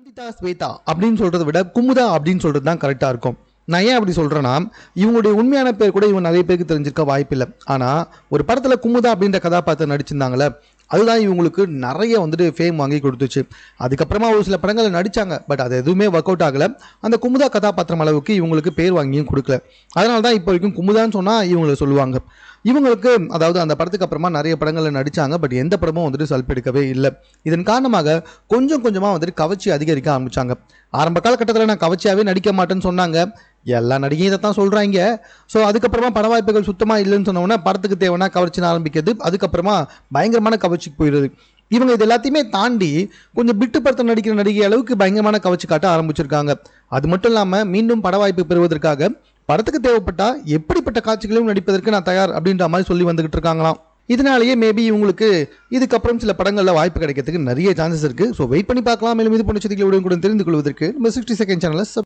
நந்திதா ஸ்வேதா அப்படின்னு சொல்கிறத விட குமுதா அப்படின்னு சொல்றது தான் கரெக்டாக இருக்கும். நான் ஏன் அப்படி சொல்கிறேன்னா இவங்களுடைய உண்மையான பேர் கூட இவன் நிறைய பேருக்கு தெரிஞ்சிருக்க வாய்ப்பில்லை. ஆனால் ஒரு படத்தில் குமுதா அப்படின்ற கதாபாத்திரம் நடிச்சிருந்தாங்களே அதுதான் இவங்களுக்கு நிறைய வந்துட்டு ஃபேம் வாங்கி கொடுத்துச்சு. அதுக்கப்புறமா ஒரு சில படங்களில் நடித்தாங்க பட் அது எதுவுமே ஒர்க் அவுட் ஆகலை. அந்த குமுதா கதாபாத்திரம் அளவுக்கு இவங்களுக்கு பேர் வாங்கியும் கொடுக்கல. அதனால தான் இப்போ வரைக்கும் குமுதான்னு சொன்னால் இவங்களை சொல்லுவாங்க. இவங்களுக்கு அதாவது அந்த படத்துக்கு அப்புறமா நிறைய படங்களில் நடித்தாங்க பட் எந்த படமும் வந்துட்டு சல்பெடுக்கவே இல்லை. இதன் காரணமாக கொஞ்சம் கொஞ்சமாக வந்துட்டு கவர்ச்சி அதிகரிக்க ஆரம்பித்தாங்க ஆரம்ப காலகட்டத்தில் நான் கவர்ச்சியாகவே நடிக்க மாட்டேன்னு சொன்னாங்க. எல்லா நடிகையும் இதை தான் சொல்கிறாங்க ஸோ அதுக்கப்புறமா பட வாய்ப்புகள் சுத்தமாக இல்லைன்னு சொன்னோன்னா படத்துக்கு தேவைன்னா கவர்ச்சின்னு ஆரம்பிக்கிறது. அதுக்கப்புறமா பயங்கரமான கவர்ச்சிக்கு போயிடுது. இவங்க இது எல்லாத்தையுமே தாண்டி கொஞ்சம் பிட்டு படத்தில் நடிக்கிற நடிகை அளவுக்கு பயங்கரமான கவர்ச்சி காட்ட ஆரம்பிச்சிருக்காங்க. அது மட்டும் இல்லாமல் மீண்டும் பட வாய்ப்பு பெறுவதற்காக படத்துக்கு தேவைப்பட்டால் எப்படிப்பட்ட காட்சிகளையும் நடிப்பதற்கு நான் தயார் அப்படின்ற மாதிரி சொல்லி வந்துகிட்டு இருக்காங்களாம். இதனாலேயே மேபி இவங்களுக்கு இதுக்கப்புறம் சில படங்களில் வாய்ப்பு கிடைக்கிறதுக்கு நிறைய சான்சஸ் இருக்குது ஸோ வெயிட் பண்ணி பார்க்கலாம். மேலும் இது போன்ற செய்திகளை கூட தெரிந்து கொள்வதற்கு நம்ம சிக்ஸ்டி செகண்ட் சேனலை